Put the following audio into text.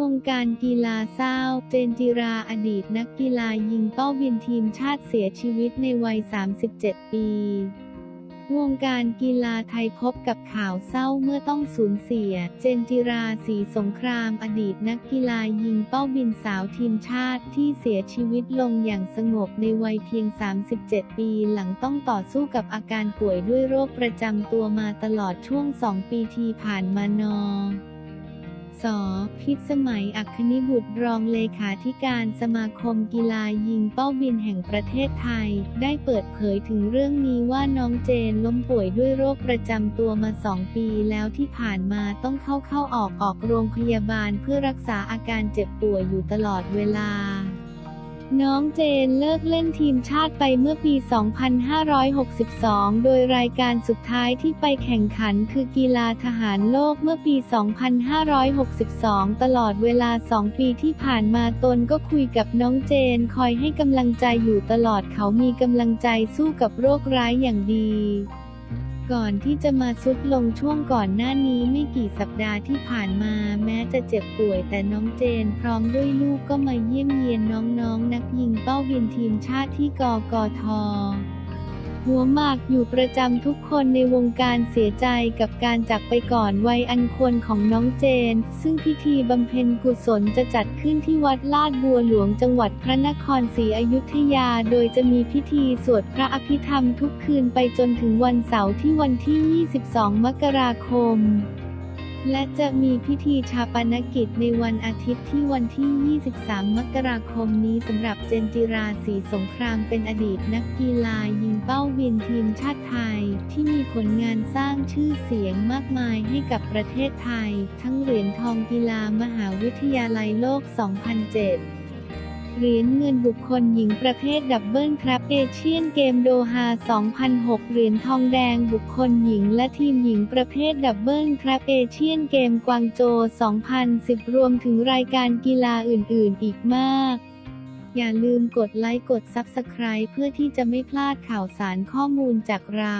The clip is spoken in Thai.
วงการกีฬาเศร้า เจนจิราอดีตนักกีฬายิงเป้าบินทีมชาติเสียชีวิตในวัย 37 ปี วงการกีฬาไทยพบกับข่าวเศร้าเมื่อต้องสูญเสีย เจนจิราสีสงครามอดีตนักกีฬายิงเป้าบินสาวทีมชาติที่เสียชีวิตลงอย่างสงบในวัยเพียง 37 ปีหลังต้องต่อสู้กับอาการป่วยด้วยโรคประจำตัวมาตลอดช่วง 2 ปีที่ผ่านมานอ สพิษสมัยอัคคณิบุตรรองเลขาธิการสมาคมกีฬายิงเป้าบินแห่งประเทศไทย ได้เปิดเผยถึงเรื่องนี้ว่าน้องเจนล้มป่วยด้วยโรคประจำตัวมาสองปีแล้วที่ผ่านมาต้องเข้าเข้าออกออกโรงพยาบาลเพื่อรักษาอาการเจ็บป่วยอยู่ตลอดเวลา น้องเจนเลิกเล่นทีมชาติไปเมื่อปี 2562 โดยรายการสุดท้ายที่ไปแข่งขันคือกีฬาทหารโลกเมื่อปี 2562 ตลอดเวลา 2 ปีที่ผ่านมาตนก็คุยกับน้องเจนคอยให้กำลังใจอยู่ตลอดเขามีกำลังใจสู้กับโรคร้ายอย่างดี ก่อนที่จะมาซุดลงช่วงก่อนหน้านี้ไม่กี่สัปดาห์ที่ผ่านมา แม้จะเจ็บป่วยแต่น้องเจนพร้อมด้วยลูกก็มาเยี่ยมเยียนน้องๆนนักยิงเป้าบินทีมชาติที่กกท หัวหมากอยู่ประจำทุกคนในวงการเสียใจกับการจากไปก่อนวัยอันควรของน้องเจน ซึ่งพิธีบำเพ็ญกุศลจะจัดขึ้นที่วัดลาดบัวหลวงจังหวัดพระนครศรีอยุธยา โดยจะมีพิธีสวดพระอภิธรรมทุกคืนไปจนถึงวันเสาร์ที่วันที่ 22 มกราคม และจะมีพิธีชาปนกิจในวันอาทิตย์ที่วันที่ 23 มกราคมนี้สำหรับเจนจิราสีสงครามเป็นอดีตนักกีฬายิงเป้าบินทีมชาติไทย ที่มีผลงานสร้างชื่อเสียงมากมายให้กับประเทศไทย ทั้งเหรียญทองกีฬามหาวิทยาลัยโลก 2007 เหรียญเงินบุคคลหญิงประเภทดับเบิลครับเอเชียนเกมโดฮา 2006 เหรียญทองแดงบุคคลหญิงและทีมหญิงประเภทดับเบิลครับเอเชียนเกมกวางโจ 2010 รวมถึงรายการกีฬาอื่นๆ อีกมาก อย่าลืมกดไลค์กด Subscribe เพื่อที่จะไม่พลาดข่าวสารข้อมูลจากเรา